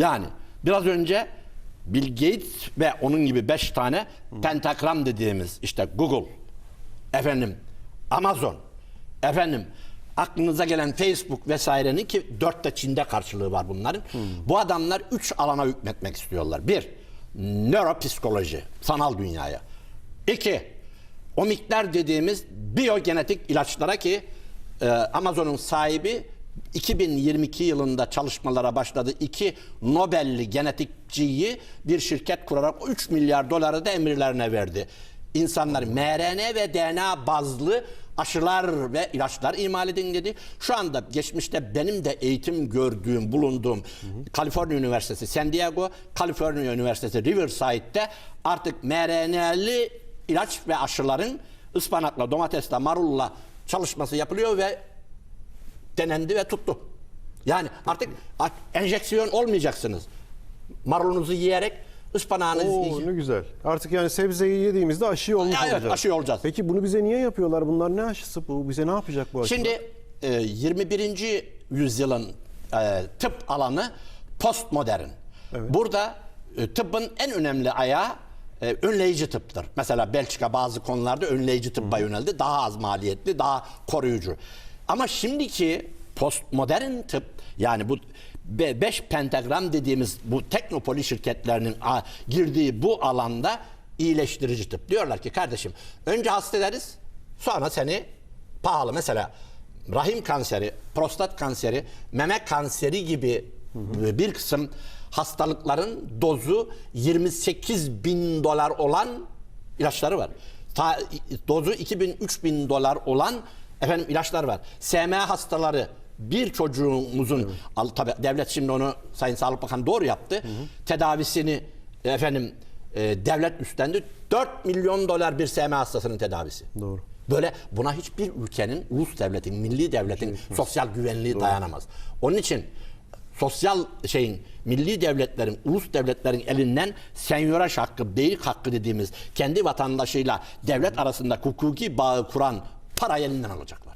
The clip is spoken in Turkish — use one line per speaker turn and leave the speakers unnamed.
Yani biraz önce Bill Gates ve onun gibi beş tane pentagram dediğimiz işte Google, efendim Amazon, efendim aklınıza gelen Facebook vesairenin ki dörtte Çin'de karşılığı var bunların. Bu adamlar üç alana hükmetmek istiyorlar. Bir, nöropsikoloji, sanal dünyaya. İki, o miktar dediğimiz biyogenetik ilaçlara ki e, Amazon'un sahibi 2022 yılında çalışmalara başladı. İki Nobel'li genetikçiyi bir şirket kurarak 3 milyar doları da emirlerine verdi. İnsanlar mRNA ve DNA bazlı aşılar ve ilaçlar imal edin dedi. Şu anda geçmişte benim de eğitim gördüğüm, bulunduğum Kaliforniya Üniversitesi San Diego, Kaliforniya Üniversitesi Riverside'de artık mRNA'lı ilaç ve aşıların ıspanakla, domatesle, marulla çalışması yapılıyor ve denendi ve tuttu. Yani artık enjeksiyon olmayacaksınız. Marulunuzu yiyerek ıspanağınızı
Oo, ne güzel. Artık yani sebzeyi yediğimizde aşı olmuş
Evet,
olacağız.
aşı olacağız.
Peki bunu bize niye yapıyorlar? Bunlar ne aşısı bu? Bize ne yapacak bu aşılar?
Şimdi e, 21. yüzyılın e, tıp alanı postmodern. Burada e, tıbbın en önemli ayağı e, önleyici tıptır. Mesela Belçika bazı konularda önleyici tıbba yöneldi. Daha az maliyetli, daha koruyucu. Ama şimdiki postmodern tıp yani bu 5 pentagram dediğimiz bu teknopoli şirketlerinin girdiği bu alanda iyileştirici tıp. Diyorlar ki kardeşim önce hasta sonra seni pahalı mesela rahim kanseri, prostat kanseri, meme kanseri gibi bir kısım hastalıkların dozu 28 bin dolar olan ilaçları var. Ta, dozu 2000-3000 dolar olan efendim ilaçlar var. SMA hastaları bir çocuğumuzun al, tabi devlet şimdi onu Sayın Sağlık Bakanı doğru yaptı. Tedavisini efendim e, devlet üstlendi. 4 milyon dolar bir SMA hastasının tedavisi.
Doğru.
Böyle buna hiçbir ülkenin, ulus devletin, milli devletin sosyal güvenliği dayanamaz. Onun için sosyal şeyin, milli devletlerin, ulus devletlerin elinden senyoraj hakkı, beylik hakkı dediğimiz kendi vatandaşıyla devlet arasında hukuki bağı kuran parayı elinden alacaklar.